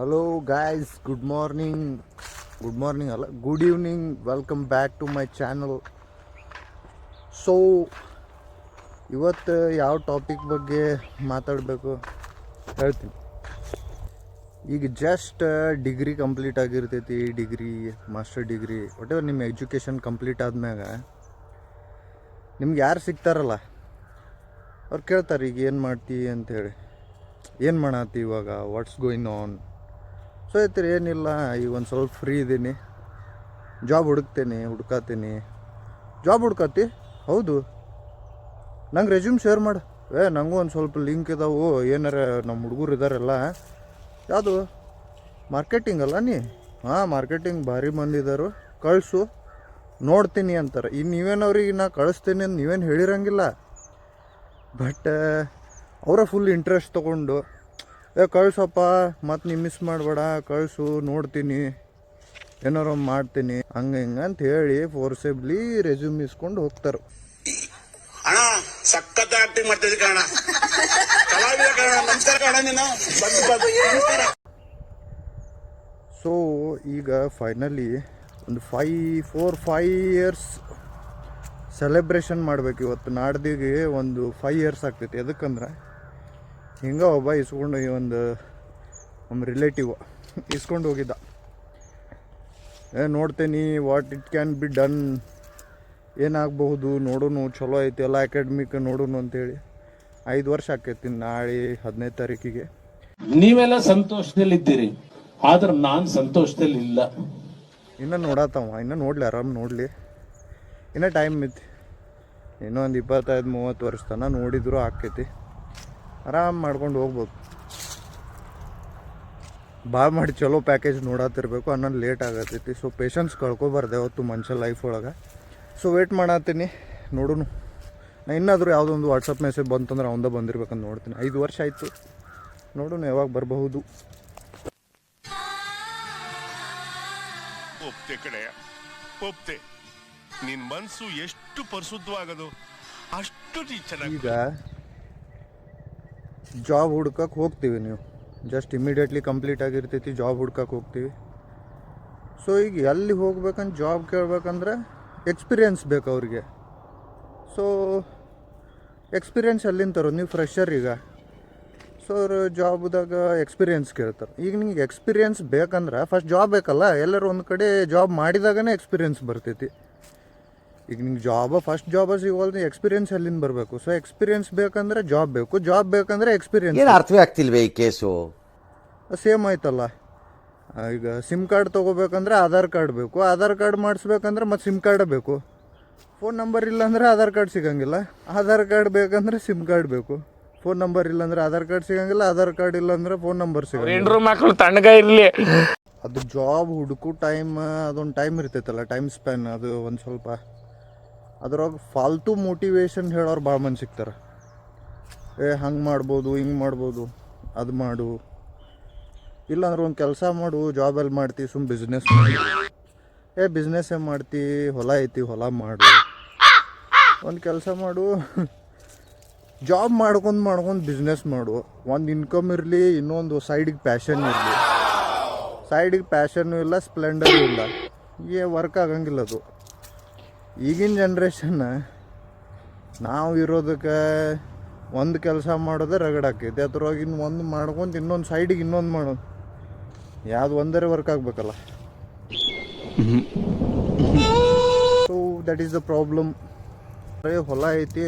Hello guys good morning good morning ಅಲ್ಲ good evening welcome back to my channel so ಇವತ್ತು ಯಾವ topic ಬಗ್ಗೆ ಮಾತಾಡಬೇಕು? ಹೇಳ್ತೀನಿ. ಈಗ ಜಸ್ಟ್ ಡಿಗ್ರಿ ಕಂಪ್ಲೀಟ್ ಆಗಿರ್ತೈತಿ ಡಿಗ್ರಿ ಮಾಸ್ಟರ್ ಡಿಗ್ರಿ ಒಟ್ಟೆ ನಿಮ್ಮ ಎಜುಕೇಷನ್ ಕಂಪ್ಲೀಟ್ ಆದ್ಮ್ಯಾಗ, ನಿಮ್ಗೆ ಯಾರು ಸಿಗ್ತಾರಲ್ಲ, ಅವ್ರು ಕೇಳ್ತಾರೆ, ಈಗ ಏನು ಮಾಡ್ತಿ? ಅಂತೇಳಿ. ಏನು ಮಾಡತ್ತಿ ಇವಾಗ? ವಾಟ್ಸ್ ಗೋಯಿಂಗ್ ಆನ್ ಸೊ ಐತ್ರಿ ಏನಿಲ್ಲ, ಈಗ ಒಂದು ಸ್ವಲ್ಪ ಫ್ರೀ ಇದ್ದೀನಿ ಜಾಬ್ ಹುಡುಕ್ತೇನೆ ಹುಡ್ಕತ್ತೀನಿ ಜಾಬ್ ಹುಡ್ಕತ್ತಿ ಹೌದು. ನಂಗೆ ರೆಸ್ಯೂಮ್ ಶೇರ್ ಮಾಡು. ಏ ನನಗೂ ಒಂದು ಸ್ವಲ್ಪ ಲಿಂಕ್ ಇದಾವು. ಏನಾರ ನಮ್ಮ ಹುಡುಗರು ಇದಾರಲ್ಲ. ಯಾವುದು? ಮಾರ್ಕೆಟಿಂಗ್ ಅಲ್ಲ ನೀ? ಹಾಂ ಮಾರ್ಕೆಟಿಂಗ್ ಭಾರಿ ಮಂದಿ ಇದಾರು. ಕಳಿಸು. ನೋಡ್ತೀನಿ ಅಂತಾರೆ. ಈಗ ನೀವೇನವ್ರಿಗೆ ನಾ ಕಳಿಸ್ತೀನಿ ಅಂತ ನೀವೇನು ಹೇಳಿರಂಗಿಲ್ಲ. ಬಟ್ ಅವರ ಫುಲ್ ಇಂಟ್ರೆಸ್ಟ್ ತೊಗೊಂಡು ಏ ಕಳ್ಸಪ್ಪ ಮತ್ತು ನೀ ಮಿಸ್ ಮಾಡಬೇಡ ಕಳಿಸು ನೋಡ್ತೀನಿ. ಏನಾರು ಮಾಡ್ತೀನಿ ಹಂಗ ಹಿಂಗೆ ಅಂತ ಹೇಳಿ ಫೋರ್ಸೆಬ್ಲಿ ರೆಸ್ಯೂಮ್ ಇಸ್ಕೊಂಡು ಹೋಗ್ತಾರೆ. ಅಣ್ಣ ಸಖತ್ ಆಕ್ಟಿಂಗ್ ಮಾಡ್ತಿದ್ದೆ ಕಣ ಕಲಾವಿದ ಕಣ ನಮಸ್ಕಾರ ಕಣ ನೀನು ಬಂದು ಬಂದು ನಮಸ್ಕಾರ ಸೊ ಈಗ ಫೈನಲಿ ಒಂದು five four five years celebration ಮಾಡ್ಬೇಕು ಇವತ್ತು. ನಾಡ್ದಿಗೆ ಒಂದು ಫೈ ಇಯರ್ಸ್ ಆಗ್ತೈತಿ. ಎದಕ್ಕಂದ್ರೆ ಹಿಂಗೆ ಒಬ್ಬ ಇಸ್ಕೊಂಡು ಈ ಒಂದು ನಮ್ಮ ರಿಲೇಟಿವ್ ಇಸ್ಕೊಂಡು ಹೋಗಿದ್ದ. ಏ ನೋಡ್ತೇನೆ what it can be done ಏನಾಗಬಹುದು ನೋಡೋನು ಚಲೋ ಐತಿ ಎಲ್ಲ ಅಕಾಡೆಮಿಕ್ ನೋಡೋನು ಅಂತೇಳಿ. ಐದು ವರ್ಷ ಆಕೈತಿ ನಾಳೆ ಹದಿನೈದು ತಾರೀಕಿಗೆ. ನೀವೆಲ್ಲ ಸಂತೋಷದಲ್ಲಿದ್ದೀರಿ ಆದ್ರೆ ನಾನು ಸಂತೋಷದಲ್ಲಿ ಇಲ್ಲ ಇನ್ನು ನೋಡತ್ತವ ಇನ್ನ ನೋಡ್ಲಿ ಆರಾಮ್ ನೋಡಲಿ. ಇನ್ನ ಟೈಮ್ ಐತಿ. ಇನ್ನೊಂದು ಇಪ್ಪತ್ತೈದು ಮೂವತ್ತು ವರ್ಷ ತನಕ ನೋಡಿದ್ರು ಆಕೈತಿ. ಆರಾಮ್ ಮಾಡ್ಕೊಂಡು ಹೋಗ್ಬೋದು. ಭಾಳ ಮಾಡಿ ಚಲೋ ಪ್ಯಾಕೇಜ್ ನೋಡತ್ತಿರ್ಬೇಕು ಅನ್ನೋದು ಲೇಟ್ ಆಗತ್ತೈತಿ ಸೊ ಪೇಷನ್ಸ್ ಕಳ್ಕೊಬಾರ್ದೆ ಅವತ್ತು ಮನುಷ್ಯ ಲೈಫ್ ಒಳಗೆ. ಸೊ ವೇಟ್ ಮಾಡತ್ತೀನಿ ನೋಡೋಣ ನಾ ಇನ್ನಾದರೂ ಯಾವುದೋ ಒಂದು ವಾಟ್ಸಪ್ ಮೆಸೇಜ್ ಬಂತಂದ್ರೆ ಅವಂದ ಬಂದಿರ್ಬೇಕಂತ ನೋಡ್ತೀನಿ. ಐದು ವರ್ಷ ಆಯಿತು. ನೋಡೋಣ ಯಾವಾಗ ಬರಬಹುದು. ಒಪ್ತೆ ಕಡೆಯ ಒಪ್ತೆ ನಿನ್ನ ಮನಸ್ಸು ಎಷ್ಟು ಪರಿಶುದ್ಧವಾಗದು ಅಷ್ಟು ಈಗ ಜಾಬ್ ಹುಡ್ಕಕ್ಕೆ ಹೋಗ್ತೀವಿ ನೀವು. ಜಸ್ಟ್ ಇಮಿಡಿಯೇಟ್ಲಿ ಕಂಪ್ಲೀಟ್ ಆಗಿರ್ತೈತಿ, ಜಾಬ್ ಹುಡ್ಕಕ್ಕೆ ಹೋಗ್ತೀವಿ. ಸೊ ಈಗ ಎಲ್ಲಿ ಹೋಗ್ಬೇಕಂತ ಜಾಬ್ ಕೇಳ್ಬೇಕಂದ್ರೆ ಎಕ್ಸ್ಪೀರಿಯನ್ಸ್ ಬೇಕು ಅವ್ರಿಗೆ. ಸೊ ಎಕ್ಸ್ಪೀರಿಯನ್ಸ್ ಎಲ್ಲಿಂದ ತರೋದು, ನೀವು ಫ್ರೆಶರ್ ಈಗ. ಸೊ ಅವ್ರು ಜಾಬ್ದಾಗ ಎಕ್ಸ್ಪೀರಿಯನ್ಸ್ ಕೇಳ್ತಾರೆ. ಈಗ ನಿಮಗೆ ಎಕ್ಸ್ಪೀರಿಯನ್ಸ್ ಬೇಕಂದ್ರೆ ಫಸ್ಟ್ ಜಾಬ್ ಬೇಕಲ್ಲ, ಎಲ್ಲರೂ ಒಂದು ಕಡೆ ಜಾಬ್ ಮಾಡಿದಾಗನೇ ಎಕ್ಸ್ಪೀರಿಯನ್ಸ್ ಬರ್ತೈತಿ. ಈಗ ನಿಂಗೆ ಜಾಬ ಫಸ್ಟ್ ಜಾಬ ಸಿಗೋಲ್ದು ಎಕ್ಸ್ಪೀರಿಯನ್ಸ್ ಎಲ್ಲಿಂದ ಬರಬೇಕು. ಸೊ ಎಕ್ಸ್ಪೀರಿಯನ್ಸ್ ಬೇಕಂದ್ರೆ ಜಾಬ್ ಬೇಕು. ಜಾಬ್ ಬೇಕಂದ್ರೆ ಎಕ್ಸ್ಪೀರಿಯನ್ಸ್ ಏನು ಅರ್ಥವೇ ಆಗ್ತಿಲ್ವೇ ಈ ಕೇಸು ಸೇಮ್ ಆಯ್ತಲ್ಲ. ಆ, ಈಗ ಸಿಮ್ ಕಾರ್ಡ್ ತೊಗೋಬೇಕಂದ್ರೆ ಆಧಾರ್ ಕಾರ್ಡ್ ಬೇಕು. ಆಧಾರ್ ಕಾರ್ಡ್ ಮಾಡಿಸ್ಬೇಕಂದ್ರೆ ಮತ್ತೆ ಸಿಮ್ ಕಾರ್ಡೇ ಬೇಕು. ಫೋನ್ ನಂಬರ್ ಇಲ್ಲಾಂದ್ರೆ ಆಧಾರ್ ಕಾರ್ಡ್ ಸಿಗಂಗಿಲ್ಲ. ಆಧಾರ್ ಕಾರ್ಡ್ ಬೇಕಂದ್ರೆ ಸಿಮ್ ಕಾರ್ಡ್ ಬೇಕು. ಫೋನ್ ನಂಬರ್ ಇಲ್ಲಾಂದ್ರೆ ಆಧಾರ್ ಕಾರ್ಡ್ ಸಿಗಂಗಿಲ್ಲ. ಆಧಾರ್ ಕಾರ್ಡ್ ಇಲ್ಲಾಂದ್ರೆ ಫೋನ್ ನಂಬರ್ ಸಿಗಲ್ಲ ಇರಲಿ ಮಕ್ಕಳು ತಣ್ಣಗ ಇರ್ಲಿ. ಅದು ಜಾಬ್ ಹುಡುಕು ಟೈಮ್ ಅದೊಂದು ಟೈಮ್ ಇರ್ತೈತಲ್ಲ ಟೈಮ್ ಸ್ಪ್ಯಾನ್ ಅದು ಒಂದು ಸ್ವಲ್ಪ. ಅದ್ರೊಳಗೆ ಫಾಲ್ತು ಮೋಟಿವೇಶನ್ ಹೇಳೋರು ಭಾಳ ಮಂದಿ ಸಿಗ್ತಾರೆ. ಏ, ಹಂಗೆ ಮಾಡ್ಬೋದು, ಹಿಂಗೆ ಮಾಡ್ಬೋದು, ಅದು ಮಾಡು. ಇಲ್ಲಾಂದ್ರೆ ಒಂದು ಕೆಲಸ ಮಾಡು ಜಾಬಲ್ಲಿ ಮಾಡ್ತಿ ಸುಮ್ಮ ಬಿಸ್ನೆಸ್ ಮಾಡಿ. ಏ ಬಿಸ್ನೆಸ್ಸೇ ಮಾಡ್ತಿ? ಹೊಲ ಐತಿ, ಹೊಲ ಮಾಡು. ಒಂದು ಕೆಲಸ ಮಾಡು. ಜಾಬ್ ಮಾಡ್ಕೊಂಡು ಮಾಡ್ಕೊಂಡು ಬಿಸ್ನೆಸ್ ಮಾಡು. ಒಂದು ಇನ್ಕಮ್ ಇರಲಿ, ಇನ್ನೊಂದು ಸೈಡಿಗೆ ಪ್ಯಾಷನ್ ಇರಲಿ. ಸೈಡಿಗೆ ಪ್ಯಾಷನ್ನು ಇಲ್ಲ ಸ್ಪ್ಲೆಂಡರ್ ಇಲ್ಲ. ಏ ವರ್ಕ್ ಆಗಂಗಿಲ್ಲ ಅದು. ಈಗಿನ ಜನ್ರೇಷನ್ ನಾವು ಇರೋದಕ್ಕೆ ಒಂದು ಕೆಲಸ ಮಾಡೋದೇ ರಗಡಾಕೈತಿ ಅದ್ರೊಳಗೆ ಇನ್ನು ಒಂದು ಮಾಡ್ಕೊಂಡು ಇನ್ನೊಂದು ಸೈಡಿಗೆ ಇನ್ನೊಂದು ಮಾಡೋದು. ಯಾವ್ದು ಒಂದರೆ work ಆಗಬೇಕಲ್ಲ. So that is the problem ಹೊಲ ಐತಿ.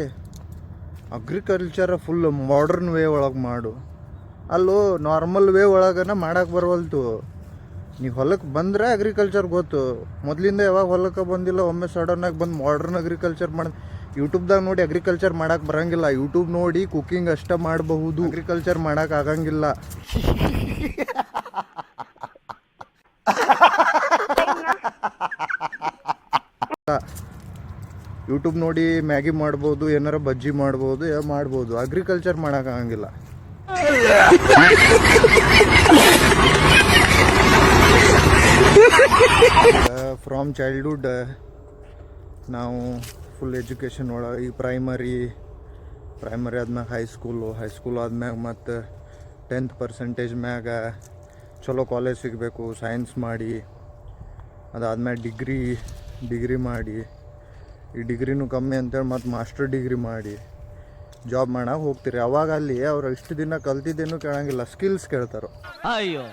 ಅಗ್ರಿಕಲ್ಚರ್ ಫುಲ್ ಮಾಡರ್ನ್ ವೇ ಒಳಗೆ ಮಾಡು. ಅಲ್ಲೂ ನಾರ್ಮಲ್ ವೇ ಒಳಗನ ಮಾಡಕ್ಕೆ ಬರವಲ್ತು. ನೀವು ಹೊಲಕ್ಕೆ ಬಂದರೆ ಅಗ್ರಿಕಲ್ಚರ್ ಗೊತ್ತು. ಮೊದಲಿಂದ ಯಾವಾಗ ಹೊಲಕ್ಕೆ ಬಂದಿಲ್ಲ, ಒಮ್ಮೆ ಸಡನ್ನಾಗಿ ಬಂದು ಮಾಡ್ರನ್ ಅಗ್ರಿಕಲ್ಚರ್ ಮಾಡಿ ಯೂಟ್ಯೂಬ್ದಾಗ ನೋಡಿ ಅಗ್ರಿಕಲ್ಚರ್ ಮಾಡಕ್ಕೆ ಬರಂಗಿಲ್ಲ. ಯೂಟ್ಯೂಬ್ ನೋಡಿ ಕುಕ್ಕಿಂಗ್ ಅಷ್ಟೇ ಮಾಡಬಹುದು. ಅಗ್ರಿಕಲ್ಚರ್ ಮಾಡೋಕೆ ಆಗಂಗಿಲ್ಲ. ಯೂಟ್ಯೂಬ್ ನೋಡಿ ಮ್ಯಾಗಿ ಮಾಡ್ಬೋದು, ಏನಾರ ಬಜ್ಜಿ ಮಾಡ್ಬೋದು ಮಾಡ್ಬೋದು. ಅಗ್ರಿಕಲ್ಚರ್ ಮಾಡಕ್ಕೆ ಆಗಂಗಿಲ್ಲ. ಫ್ರಾಮ್ ಚೈಲ್ಡ್ಹುಡ್ ನಾವು ಫುಲ್ ಎಜುಕೇಷನ್ ಒಳಗೆ ಈ ಪ್ರೈಮರಿ ಪ್ರೈಮರಿ ಆದ್ಮ್ಯಾಗ ಹೈಸ್ಕೂಲು ಹೈಸ್ಕೂಲ್ ಆದ್ಮ್ಯಾಗ ಮತ್ತು ಟೆಂತ್ ಪರ್ಸೆಂಟೇಜ್ ಮ್ಯಾಗ ಚಲೋ ಕಾಲೇಜ್ ಸಿಗಬೇಕು ಸೈನ್ಸ್ ಮಾಡಿ ಅದಾದ್ಮೇಲೆ ಡಿಗ್ರಿ ಡಿಗ್ರಿ ಮಾಡಿ, ಈ ಡಿಗ್ರಿನೂ ಕಮ್ಮಿ ಅಂತೇಳಿ ಮತ್ತು ಮಾಸ್ಟರ್ ಡಿಗ್ರಿ ಮಾಡಿ ಜಾಬ್ ಮಾಡಕ್ಕೆ ಹೋಗ್ತೀರಿ. ಅವಾಗ ಅಲ್ಲಿ ಅವ್ರು ಇಷ್ಟು ದಿನ ಕಲ್ತಿದ್ದೇನು ಕೇಳಂಗಿಲ್ಲ ಸ್ಕಿಲ್ಸ್ ಕೇಳ್ತಾರೋ. ಅಯ್ಯೋ,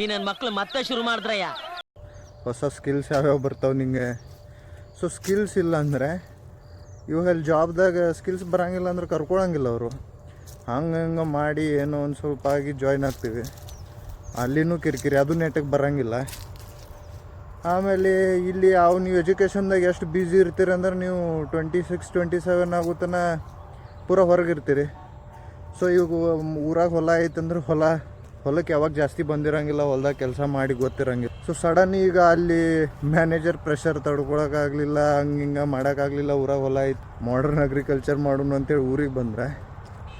ಈ ನನ್ನ ಮಕ್ಳು ಮತ್ತೆ ಶುರು ಮಾಡಿದ್ರಯ್ಯ? ಹೊಸ ಸ್ಕಿಲ್ಸ್ ಯಾವ್ಯಾವ ಬರ್ತಾವೆ ನಿಂಗೆ? ಸೊ ಸ್ಕಿಲ್ಸ್ ಇಲ್ಲ ಅಂದರೆ ಇವಾಗ ಅಲ್ಲಿ ಜಾಬ್ದಾಗ ಸ್ಕಿಲ್ಸ್ ಬರಂಗಿಲ್ಲ ಅಂದ್ರೆ ಕರ್ಕೊಳಂಗಿಲ್ಲ ಅವರು. ಹಂಗೆ ಹಂಗೆ ಮಾಡಿ ಏನೋ ಒಂದು ಸ್ವಲ್ಪ ಆಗಿ ಜಾಯ್ನ್ ಆಗ್ತೀವಿ. ಅಲ್ಲಿನೂ ಕಿರಿಕಿರಿ, ಅದು ನೆಟ್ಟಗೆ ಬರೋಂಗಿಲ್ಲ. ಆಮೇಲೆ ಇಲ್ಲಿ ಯಾವ ನೀವು ಎಜುಕೇಷನ್ದಾಗ ಎಷ್ಟು ಬ್ಯುಸಿ ಇರ್ತೀರಿ ಅಂದ್ರೆ ನೀವು ಟ್ವೆಂಟಿ ಸಿಕ್ಸ್ ಟ್ವೆಂಟಿ ಸೆವೆನ್ ಆಗುತ್ತನ ಪೂರ ಹೊರಗಿರ್ತೀರಿ ಸೊ ಇವಾಗ ಊರಾಗ ಹೊಲ ಐತಂದ್ರೆ ಹೊಲ ಹೊಲಕ್ಕೆ ಯಾವಾಗ ಜಾಸ್ತಿ ಬಂದಿರಂಗಿಲ್ಲ ಹೊಲ್ದಾಗ ಕೆಲಸ ಮಾಡಿ ಗೊತ್ತಿರಂಗಿಲ್ಲ. ಸೊ ಸಡನ್ ಈಗ ಅಲ್ಲಿ ಮ್ಯಾನೇಜರ್ ಪ್ರೆಷರ್ ತಡ್ಕೊಳಕ್ಕಾಗಲಿಲ್ಲ ಹಂಗೆ ಹಿಂಗೆ ಮಾಡೋಕ್ಕಾಗಲಿಲ್ಲ ಊರಾಗ ಹೊಲ ಆಯ್ತು ಮಾಡರ್ನ್ ಅಗ್ರಿಕಲ್ಚರ್ ಮಾಡೋಣ ಅಂತೇಳಿ ಊರಿಗೆ ಬಂದ್ರೆ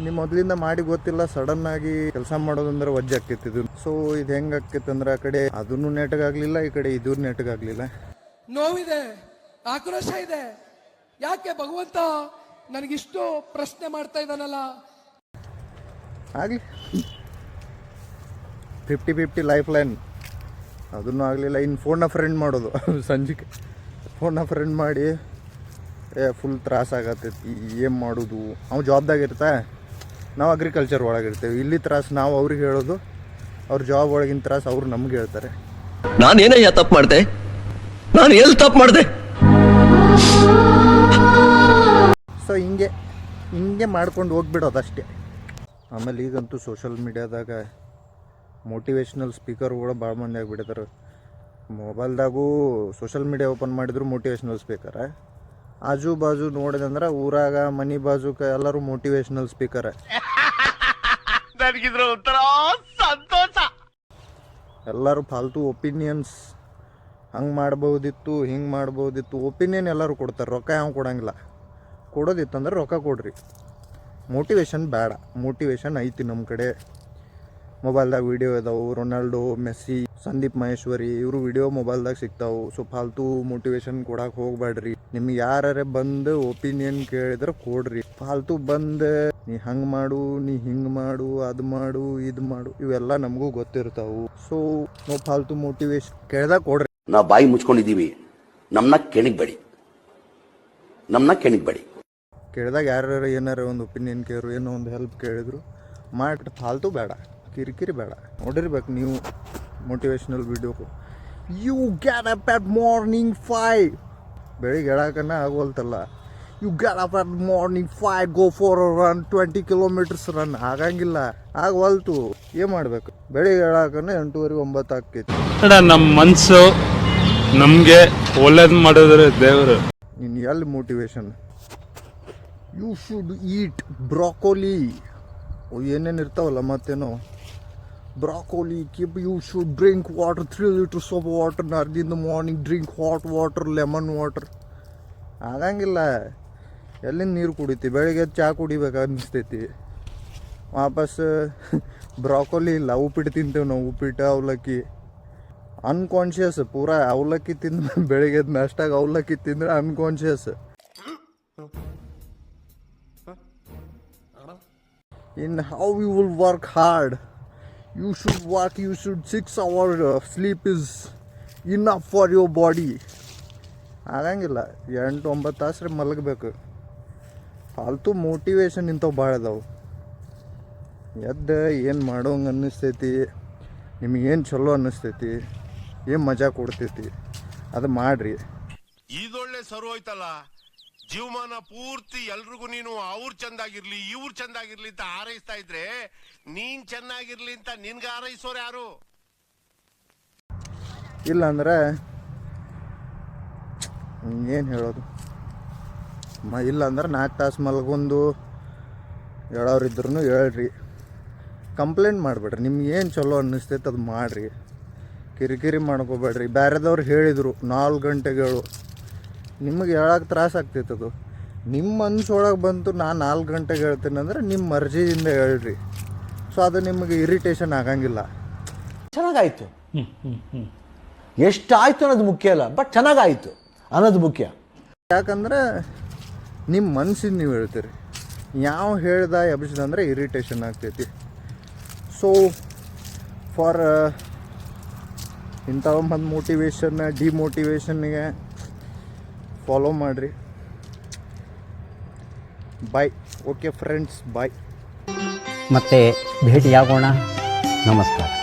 ನೀವು ಮೊದಲಿಂದ ಮಾಡಿ ಗೊತ್ತಿಲ್ಲ ಸಡನ್ ಆಗಿ ಕೆಲಸ ಮಾಡೋದಂದ್ರೆ ವಜ್ಜೆ ಆಕೈತಿ ಇದು. ಸೊ ಇದು ಹೆಂಗೆ ಆಕೈತೆ ಅಂದ್ರೆ ಆ ಕಡೆ ಅದನ್ನು ನೆಟ್ಗಾಗ್ಲಿಲ್ಲ ಈ ಕಡೆ ಇದೂ ನೆಟ್ಗಾಗ್ಲಿಲ್ಲ. ನೋವಿದೆ ಆಕ್ರೋಶ ಇದೆ. ಯಾಕೆ ಭಗವಂತ ನನಗಿಷ್ಟು ಪ್ರಶ್ನೆ ಮಾಡ್ತಾ ಇದ್ದಾನಲ್ಲ? ಆಗಲಿ. ಫಿಫ್ಟಿ ಫಿಫ್ಟಿ ಲೈಫ್ ಲೈನ್ ಅದನ್ನು ಆಗಲಿಲ್ಲ. ಇನ್ನು ಫೋನ್ನ ಫ್ರೆಂಡ್ ಮಾಡೋದು. ಸಂಜೆಗೆ. ಫೋನ್ನ ಫ್ರೆಂಡ್ ಮಾಡಿ ಏ ಫುಲ್ ತ್ರಾಸ ಆಗತ್ತೈತಿ. ಏನು ಮಾಡೋದು? ಅವ್ನು ಜಾಬ್ದಾಗ ಇರ್ತಾ? ನಾವು ಅಗ್ರಿಕಲ್ಚರ್ ಒಳಗಿರ್ತೇವೆ ಇಲ್ಲಿ ತ್ರಾಸ ನಾವು ಅವ್ರಿಗೆ ಹೇಳೋದು. ಅವ್ರ ಜಾಬ್ ಒಳಗಿನ ತ್ರಾಸ ಅವ್ರು ನಮ್ಗೆ ಹೇಳ್ತಾರೆ. ನಾನೇನಯ್ಯ ತಪ್ಪು ಮಾಡಿದೆ? ನಾನು ಎಲ್ಲಿ ತಪ್ಪು ಮಾಡಿದೆ? ಸೊ ಹಿಂಗೆ ಹಿಂಗೆ ಮಾಡ್ಕೊಂಡು ಹೋಗ್ಬಿಡೋದು ಅಷ್ಟೇ. ಆಮೇಲೆ ಈಗಂತೂ ಸೋಷಲ್ ಮೀಡ್ಯಾದಾಗ ಮೋಟಿವೇಶ್ನಲ್ ಸ್ಪೀಕರ್ಗಳು ಭಾಳ ಮಂದಿ ಆಗಿಬಿಟ್ಟಿದ್ದಾರೆ ಮೊಬೈಲ್ದಾಗೂ ಸೋಷಲ್ ಮೀಡಿಯಾ ಓಪನ್ ಮಾಡಿದ್ರು ಮೋಟಿವೇಶ್ನಲ್ ಸ್ಪೀಕರ ಆಜು ಬಾಜು ನೋಡಿದಂದ್ರೆ ಊರಾಗ ಮನಿ ಬಾಜುಕ ಎಲ್ಲರೂ ಮೋಟಿವೇಶ್ನಲ್ ಸ್ಪೀಕರ್ ಸಂತೋಷ. ಎಲ್ಲರೂ ಫಾಲ್ತು ಒಪಿನಿಯನ್ಸ್ ಹಂಗೆ ಮಾಡ್ಬೋದಿತ್ತು ಹಿಂಗೆ ಮಾಡ್ಬೋದಿತ್ತು ಒಪಿನಿಯನ್ ಎಲ್ಲರೂ ಕೊಡ್ತಾರೆ ರೊಕ್ಕ ಯಾವ ಕೊಡಂಗಿಲ್ಲ. ಕೊಡೋದಿತ್ತಂದ್ರೆ ರೊಕ್ಕ ಕೊಡ್ರಿ. ಮೋಟಿವೇಶನ್ ಬೇಡ ಮೋಟಿವೇಶನ್ ಐತಿ ನಮ್ಮ ಕಡೆ. ಮೊಬೈಲ್ದಾಗ ವಿಡಿಯೋ ಇದಾವೆ. ರೊನಾಲ್ಡೊ ಮೆಸ್ಸಿ ಸಂದೀಪ್ ಮಹೇಶ್ವರಿ ಇವರು ವಿಡಿಯೋ ಮೊಬೈಲ್ದಾಗ ಸಿಗ್ತಾವೆ. ಸೊ ಫಾಲ್ತು ಮೋಟಿವೇಶನ್ ಕೊಡಕ್ಕೆ ಹೋಗ್ಬೇಡ್ರಿ ನಿಮ್ಗೆ ಯಾರೇ ಬಂದು ಒಪಿನಿಯನ್ ಕೇಳಿದ್ರೆ ಕೊಡ್ರಿ. ಫಾಲ್ತು ಬಂದು ನೀ ಹಂಗೆ ಮಾಡು ನೀ ಹಿಂಗೆ ಮಾಡು ಅದು ಮಾಡು ಇದು ಮಾಡು ಇವೆಲ್ಲ ನಮಗೂ ಗೊತ್ತಿರ್ತಾವು. ಸೊ ನೋ ಫಾಲ್ತು ಮೋಟಿವೇಶನ್ ಕೇಳ್ದಾಗ ಕೊಡ್ರಿ. ನಾವು ಬಾಯಿ ಮುಚ್ಕೊಂಡಿದ್ದೀವಿ. ನಮ್ಮನ್ನ ಕೆಣಗ್ಬೇಡಿ. ನಮ್ಮನ್ನ ಕೆಣಗ್ಬೇಡಿ. ಕೇಳಿದಾಗ ಯಾರು ಏನಾರ ಒಂದು ಒಪಿನಿಯನ್ ಕೇಳಿದ್ರು ಏನೋ ಒಂದು ಹೆಲ್ಪ್ ಕೇಳಿದ್ರು ಮಾಡಿ ಫಾಲ್ತು ಬೇಡ. ಕಿರಿಕಿರಿ ಬೇಡ. ನೋಡಿರ್ಬೇಕು ನೀವು motivational video you get up at morning five ಬೆಳಿಗ್ಗೆ ಹೇಳಕ್ಕನ ಆಗೋಲ್ತಲ್ಲ. You get up at morning five go for run twenty kilometres run ಆಗಂಗಿಲ್ಲ. ಆಗವಲ್ತು ಏನು ಮಾಡಬೇಕು? ಬೆಳಿಗ್ಗೆ ಹೇಳಕ್ಕನ ಎಂಟೂವರೆ ಒಂಬತ್ತು ಆಕೈತಿ ಅಣ್ಣ ನಮ್ಮ ಮನಸ್ಸು ನಮಗೆ ಒಳ್ಳೇದು ಮಾಡಿದ್ರೆ ದೇವರು. ಇನ್ನು ಎಲ್ಲಿ motivation you should eat broccoli ಏನೇನು ಇರ್ತಾವಲ್ಲ ಮತ್ತೇನೋ? Broccoli keep you should drink water three litres of water early in the morning drink hot water lemon water ಆಗಂಗಿಲ್ಲ. ಎಲ್ಲಿಂದ ನೀರು ಕುಡಿತಿ? ಬೆಳಿಗ್ಗೆ ಚಹಾ ಕುಡಿಬೇಕು ಅನಿಸ್ತೈತಿ. ವಾಪಸ್, ಬ್ರಾಕೋಲಿ ಇಲ್ಲ, ಉಪ್ಪಿಟ್ಟು ತಿಂತೇವೆ ನಾವು, ಉಪ್ಪಿಟ್ಟು, ಅವಲಕ್ಕಿ. ಅನ್ಕಾನ್ಷಿಯಸ್ ಪೂರ ಅವಲಕ್ಕಿ ತಿಂದ ಬೆಳಿಗ್ಗೆ ನಷ್ಟಾಗ ಅವಲಕ್ಕಿ ತಿಂದ್ರೆ unconscious in how you will work hard you should work you should six hour sleep is enough for your body ಆಗಂಗಿಲ್ಲ ಎಂಟು ಒಂಬತ್ತು ತಾಸ್ರೆ ಮಲಗಬೇಕು. ಫಾಲ್ತು ಮೋಟಿವೇಶನ್ ಇಂಥವು ಭಾಳ ಅದಾವು. ಎದ್ದು ಏನು ಮಾಡೋಂಗೆ ಅನ್ನಿಸ್ತೈತಿ ನಿಮಗೇನು ಚಲೋ ಅನ್ನಿಸ್ತೈತಿ, ಏನು ಮಜಾ ಕೊಡ್ತೈತಿ, ಅದು ಮಾಡಿರಿ. ಇದೊಳ್ಳೆ ಸರು ಹೋಯ್ತಲ್ಲ? ಜೀವಮಾನ ಪೂರ್ತಿ ಎಲ್ರಿಗೂ ನೀನು ಅವ್ರು ಚಂದಾಗಿರ್ಲಿ, ಇವ್ರು ಚಂದಾಗಿರ್ಲಿ ಅಂತ ಹಾರೈಸ್ತಾ ಇದ್ರೆ ನೀನ್ ಚೆನ್ನಾಗಿರ್ಲಿ ಅಂತ ನಿನ್ಗೆ ಹಾರೈಸೋರು ಯಾರು? ಇಲ್ಲ ಅಂದ್ರೆ ಏನು ಹೇಳೋದು. ಮ ಇಲ್ಲಾಂದ್ರೆ ನಾಲ್ಕು ತಾಸು ಮಲ್ಗೊಂದು ಹೇಳೋರಿದ್ರು ಹೇಳ್ರಿ. ಕಂಪ್ಲೇಂಟ್ ಮಾಡಿಬಿಡ್ರಿ, ನಿಮ್ಗೆ ಏನು ಚಲೋ ಅನ್ನಿಸ್ತೈತೆ ಅದು ಮಾಡಿರಿ. ಕಿರಿಕಿರಿ ಮಾಡ್ಕೋಬೇಡ್ರಿ. ಬೇರೆದವ್ರು ಹೇಳಿದರು ನಾಲ್ಕು ಗಂಟೆಗಳು. ನಿಮಗೆ ಹೇಳಕ್ಕೆ ತ್ರಾಸ ಆಗ್ತೈತೆ ಅದು. ನಿಮ್ಮ ಮನ್ಸೊಳಗೆ ಬಂತು ನಾನು ನಾಲ್ಕು ಗಂಟೆಗೆ ಹೇಳ್ತೀನಿ ಅಂದ್ರೆ ನಿಮ್ಮ ಮರ್ಜಿಯಿಂದ ಹೇಳ್ರಿ. ಸೊ ಅದು ನಿಮಗೆ ಇರಿಟೇಷನ್ ಆಗಂಗಿಲ್ಲ. ಚೆನ್ನಾಗಾಯ್ತು. ಎಷ್ಟಾಯ್ತು ಅನ್ನೋದು ಮುಖ್ಯ ಅಲ್ಲ ಬಟ್ ಚೆನ್ನಾಗಾಯ್ತು ಅನ್ನೋದು ಮುಖ್ಯ. ಯಾಕಂದ್ರೆ ನಿಮ್ಮ ಮನ್ಸಿನ ನೀವು ಹೇಳ್ತೀರಿ. ಯಾವ ಹೇಳ್ದ ಎಬ್ಸಿದ ಅಂದರೆ ಇರಿಟೇಷನ್ ಆಗ್ತೈತಿ. ಸೊ ಫಾರ್ ಇಂಥ ಒಂದು ಮೋಟಿವೇಶನ್ ಡಿಮೋಟಿವೇಶನ್ಗೆ ಫಾಲೋ ಮಾಡಿರಿ. ಬಾಯ್ ಓಕೆ ಫ್ರೆಂಡ್ಸ್ ಬಾಯ್ ಮತ್ತೆ ಭೇಟಿಯಾಗೋಣ. ನಮಸ್ಕಾರ.